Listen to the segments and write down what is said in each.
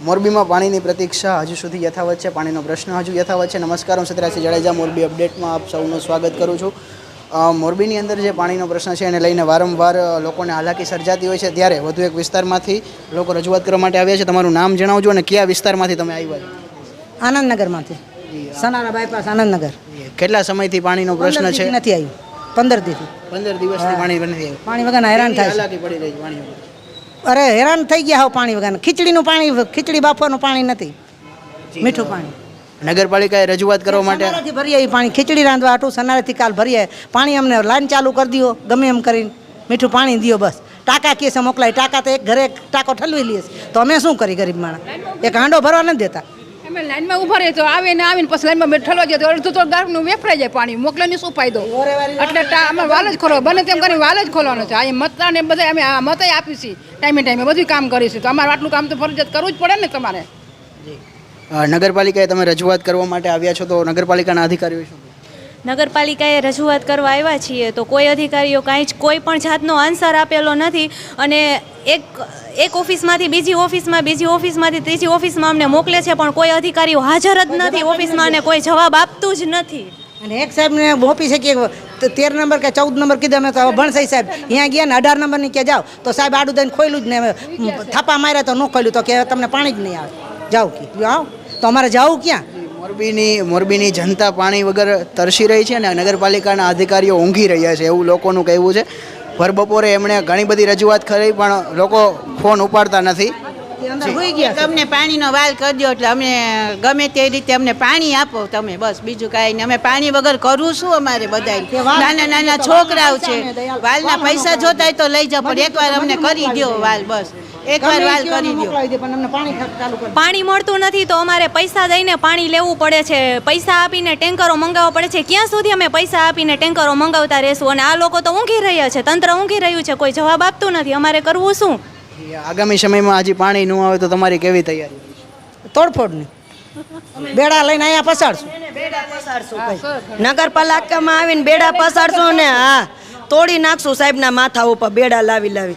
મોરબીમાં પાણીની પ્રતીક્ષા હજુ સુધી યથાવત છે? પાણીનો પ્રશ્ન હજુ યથાવત છે? નમસ્કાર હું સત્યરાજસિંહ જાડેજા મોરબી અપડેટમાં આપ સૌનું સ્વાગત કરું છું. મોરબીની અંદર જે પાણીનો પ્રશ્ન છે એને લઈને વારંવાર લોકોને હાલાકી સર્જાતી હોય છે. ત્યારે વધુ એક વિસ્તારમાંથી લોકો રજૂઆત કરવા માટે આવ્યા છે. તમારું નામ જણાવજો અને કયા વિસ્તારમાંથી તમે આવ્યા આનંદનગરમાંથી. સનારા બાયપાસ આનંદનગર. કેટલા સમયથી પાણીનો પ્રશ્ન છે? નથી આવ્યું. પંદર દિવસ પંદર દિવસથી પાણી પાણી વગર હેરાન થાય હાલાકી પડી રહી છે પાણી. અરે હેરાન થઈ ગયા હોવ પાણી વગર. ખીચડીનું પાણી ખીચડી બાફવાનું પાણી નથી. મીઠું પાણી. નગરપાલિકાએ રજૂઆત કરવા માટે ભરીએ એ પાણી. ખીચડી રાંધવા આટલું સનારાથી કાલ ભરીએ. પાણી અમને લાઈન ચાલુ કરી દો ગમે એમ કરીને. મીઠું પાણી દો બસ. ટાંકા કેસે મોકલાય? ટાંકા તો એક ઘરે એક ટાંકો ઠલવી લઈએ તો અમે શું કરી ગરીબ માણસ? એક હાંડો ભરવા નથી દેતા. અમે લાઈનમાં ઊભા રહીએ તો આવે ને આવીને પછી લાઈનમાં બેઠેલો જાય તો અડધું તો ગામનું વેફરાઈ જાય પાણી મોકલવાની શું ફાયદો? એટલે અમે વાલ જ ખોલો બને તેમ કરીને વાલ જ ખોલવાનો છે. મતદાન એ બધા અમે આ મતય આપીશું ટાઈમે ટાઈમે બધું કામ કરીશું તો અમારે આટલું કામ તો ફરજિયાત કરવું જ પડે ને તમારે. નગરપાલિકાએ તમે રજૂઆત કરવા માટે આવ્યા છો, તો નગરપાલિકાના અધિકારીઓ શું? નગરપાલિકાએ રજૂઆત કરવા આવ્યા છીએ તો કોઈ અધિકારીઓ કાંઈ જ કોઈ પણ જાતનો આન્સર આપેલો નથી અને એક એક ઓફિસમાંથી બીજી ઓફિસમાં બીજી ઓફિસમાંથી ત્રીજી ઓફિસમાં અમને મોકલે છે પણ કોઈ અધિકારીઓ હાજર જ નથી ઓફિસમાં અને કોઈ જવાબ આપતું જ નથી. અને એક સાહેબને ઓફિસે કે તેર નંબર કે ચૌદ નંબર કીધા મેં તો ભણસાઈ સાહેબ અહીંયા ગયા ને અઢાર નંબરની કે જાઓ. તો સાહેબ આડું દઈને ખોલ્યું જ ને થાપા માર્યા તો ન ખોલ્યું તો કે તમને પાણી જ નહીં આવે. જાઓ કે. આવો તો અમારે જવું ક્યાં? મોરબીની મોરબીની જનતા પાણી વગર તરસી રહી છે અને નગરપાલિકાના અધિકારીઓ ઊંઘી રહ્યા છે એવું લોકોનું કહેવું છે. ભર બપોરે એમણે ઘણી બધી રજૂઆત કરી પણ લોકો ફોન ઉપાડતા નથી. તમને પાણીનો વાલ કરી દો એટલે અમે ગમે તે રીતે અમને પાણી આપો તમે બસ બીજું કાંઈ નહીં. અમે પાણી વગર કરવું શું અમારે બધાય. નાના નાના છોકરાઓ છે. વાલના પૈસા જોતા તો લઈ જાઓ પણ એકવાર અમને કરી દો વાલ બસ. એકવાર વાલ કરી દો પણ અમને પાણી ચાલુ કરી દે. પાણી મળતું નથી તો અમારે પૈસા દઈને પાણી લેવું પડે છે. પૈસા આપીને ટેન્કરો મંગાવવા પડે છે. ક્યાં સુધી અમે પૈસા આપીને ટેન્કરો મંગાવતા રહેશું? અને આ લોકો તો ઊંઘી રહ્યા છે. તંત્ર ઊંઘી રહ્યું છે. કોઈ જવાબ આપતું નથી. અમારે કરવું શું? આગામી સમયમાં હજી પાણી ન આવે તો તમારી કેવી તૈયારી તોડફોડની. બેડા લઈને અહીંયા પસાડશું નગરપાલિકામાં આવીને બેડા પસાડશું ને હા. તોડી નાખશું સાહેબના માથા ઉપર, બેડા લાવી લાવી.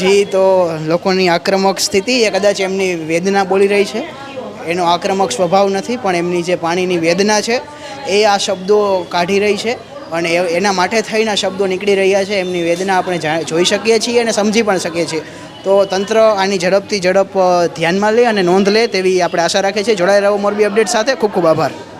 જી, તો લોકોની આક્રમક સ્થિતિ એ કદાચ એમની વેદના બોલી રહી છે. એનો આક્રમક સ્વભાવ નથી, પણ એમની જે પાણીની વેદના છે, એ આ શબ્દો કાઢી રહી છે અને એના માટે થઈને શબ્દો નીકળી રહ્યા છે. એમની વેદના આપણે જોઈ શકીએ છીએ અને સમજી પણ શકીએ છીએ. તો તંત્ર આની ઝડપથી ઝડપ ધ્યાનમાં લે અને નોંધ લે તેવી આપણે આશા રાખીએ છીએ. જોડાઈ રહો મોરબી અપડેટ સાથે. ખૂબ ખૂબ આભાર.